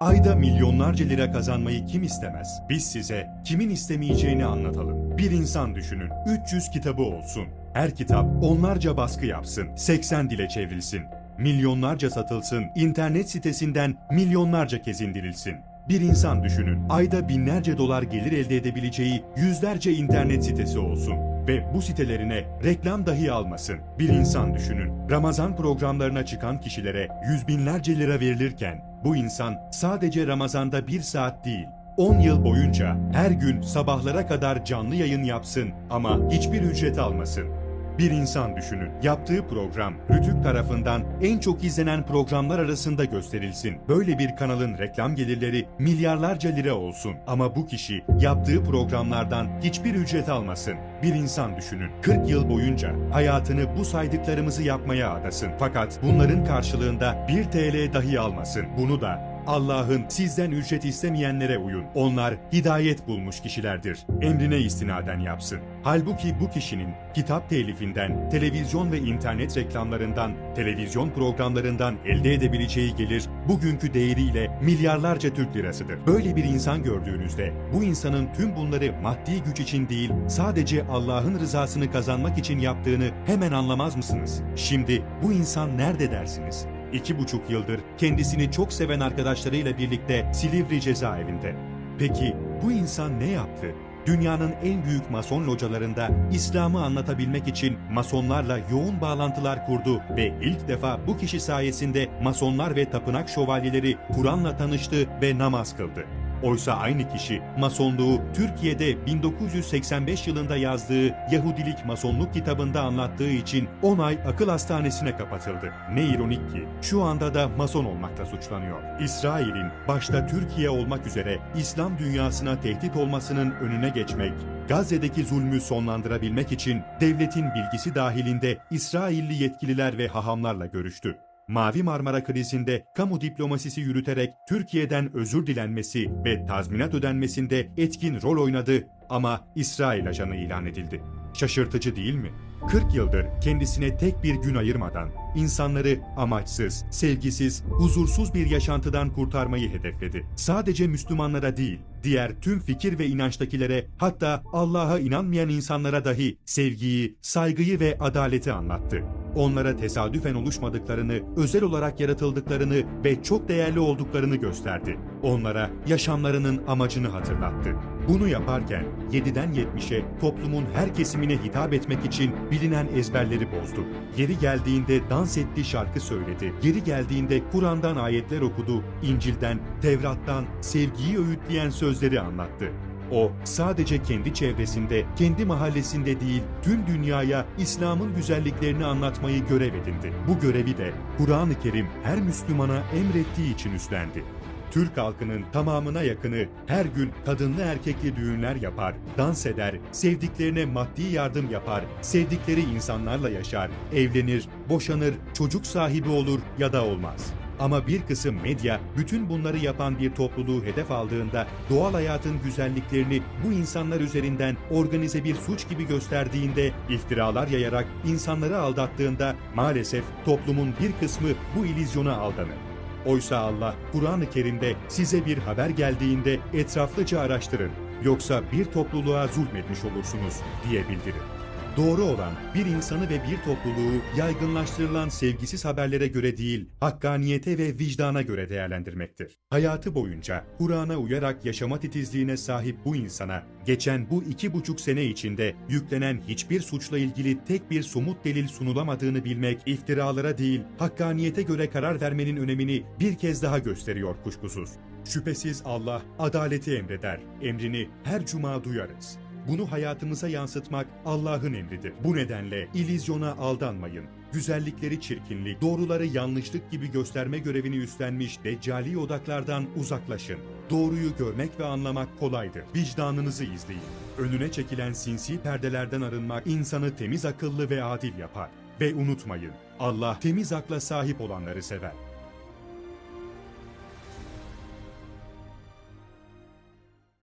Ayda milyonlarca lira kazanmayı kim istemez? Biz size kimin istemeyeceğini anlatalım. Bir insan düşünün. 300 kitabı olsun. Her kitap onlarca baskı yapsın. 80 dile çevrilsin. Milyonlarca satılsın. internet sitesinden milyonlarca kez indirilsin. Bir insan düşünün. Ayda binlerce dolar gelir elde edebileceği yüzlerce internet sitesi olsun ve bu sitelerine reklam dahi almasın. Bir insan düşünün. Ramazan programlarına çıkan kişilere yüz binlerce lira verilirken bu insan sadece Ramazan'da bir saat değil 10 yıl boyunca her gün sabahlara kadar canlı yayın yapsın ama hiçbir ücret almasın. Bir insan düşünün. Yaptığı program Rütük tarafından en çok izlenen programlar arasında gösterilsin. Böyle bir kanalın reklam gelirleri milyarlarca lira olsun. Ama bu kişi yaptığı programlardan hiçbir ücret almasın. Bir insan düşünün. 40 yıl boyunca hayatını bu saydıklarımızı yapmaya adasın. Fakat bunların karşılığında 1 TL dahi almasın. Bunu da Allah'ın sizden ücret istemeyenlere uyun. Onlar hidayet bulmuş kişilerdir. Emrine istinaden yapsın. Halbuki bu kişinin kitap telifinden, televizyon ve internet reklamlarından, televizyon programlarından elde edebileceği gelir bugünkü değeriyle milyarlarca Türk lirasıdır. Böyle bir insan gördüğünüzde bu insanın tüm bunları maddi güç için değil sadece Allah'ın rızasını kazanmak için yaptığını hemen anlamaz mısınız? Şimdi bu insan nerede dersiniz? İki buçuk yıldır kendisini çok seven arkadaşlarıyla birlikte Silivri cezaevinde. Peki bu insan ne yaptı? Dünyanın en büyük mason localarında İslam'ı anlatabilmek için masonlarla yoğun bağlantılar kurdu ve ilk defa bu kişi sayesinde masonlar ve tapınak şövalyeleri Kur'an'la tanıştı ve namaz kıldı. Oysa aynı kişi masonluğu Türkiye'de 1985 yılında yazdığı Yahudilik Masonluk kitabında anlattığı için 10 ay akıl hastanesine kapatıldı. Ne ironik ki şu anda da mason olmakla suçlanıyor. İsrail'in başta Türkiye olmak üzere İslam dünyasına tehdit olmasının önüne geçmek, Gazze'deki zulmü sonlandırabilmek için devletin bilgisi dahilinde İsrailli yetkililer ve hahamlarla görüştü. Mavi Marmara krizinde kamu diplomasisi yürüterek Türkiye'den özür dilenmesi ve tazminat ödenmesinde etkin rol oynadı ama İsrail ajanı ilan edildi. Şaşırtıcı değil mi? 40 yıldır kendisine tek bir gün ayırmadan insanları amaçsız, sevgisiz, huzursuz bir yaşantıdan kurtarmayı hedefledi. Sadece Müslümanlara değil, diğer tüm fikir ve inançtakilere hatta Allah'a inanmayan insanlara dahi sevgiyi, saygıyı ve adaleti anlattı. Onlara tesadüfen oluşmadıklarını, özel olarak yaratıldıklarını ve çok değerli olduklarını gösterdi. Onlara yaşamlarının amacını hatırlattı. Bunu yaparken 7'den 70'e toplumun her kesimine hitap etmek için bilinen ezberleri bozdu. Yeri geldiğinde dans etti şarkı söyledi. Yeri geldiğinde Kur'an'dan ayetler okudu. İncil'den, Tevrat'tan sevgiyi öğütleyen sözleri anlattı. O sadece kendi çevresinde, kendi mahallesinde değil, tüm dünyaya İslam'ın güzelliklerini anlatmayı görev edindi. Bu görevi de Kur'an-ı Kerim her Müslümana emrettiği için üstlendi. Türk halkının tamamına yakını her gün kadınlı erkekli düğünler yapar, dans eder, sevdiklerine maddi yardım yapar, sevdikleri insanlarla yaşar, evlenir, boşanır, çocuk sahibi olur ya da olmaz. Ama bir kısım medya bütün bunları yapan bir topluluğu hedef aldığında doğal hayatın güzelliklerini bu insanlar üzerinden organize bir suç gibi gösterdiğinde, iftiralar yayarak insanları aldattığında maalesef toplumun bir kısmı bu ilizyona aldanır. Oysa Allah Kur'an-ı Kerim'de size bir haber geldiğinde etraflıca araştırın yoksa bir topluluğa zulmetmiş olursunuz diye bildirir. Doğru olan bir insanı ve bir topluluğu yaygınlaştırılan sevgisiz haberlere göre değil, hakkaniyete ve vicdana göre değerlendirmektir. Hayatı boyunca Kur'an'a uyarak yaşama titizliğine sahip bu insana, geçen bu iki buçuk sene içinde yüklenen hiçbir suçla ilgili tek bir somut delil sunulamadığını bilmek, iftiralara değil, hakkaniyete göre karar vermenin önemini bir kez daha gösteriyor kuşkusuz. Şüphesiz Allah adaleti emreder, emrini her cuma duyarız. Bunu hayatımıza yansıtmak Allah'ın emridir. Bu nedenle ilizyona aldanmayın. Güzellikleri çirkinlik, doğruları yanlışlık gibi gösterme görevini üstlenmiş deccali odaklardan uzaklaşın. Doğruyu görmek ve anlamak kolaydır. Vicdanınızı izleyin. Önüne çekilen sinsi perdelerden arınmak insanı temiz akıllı ve adil yapar. Ve unutmayın, Allah temiz akla sahip olanları sever.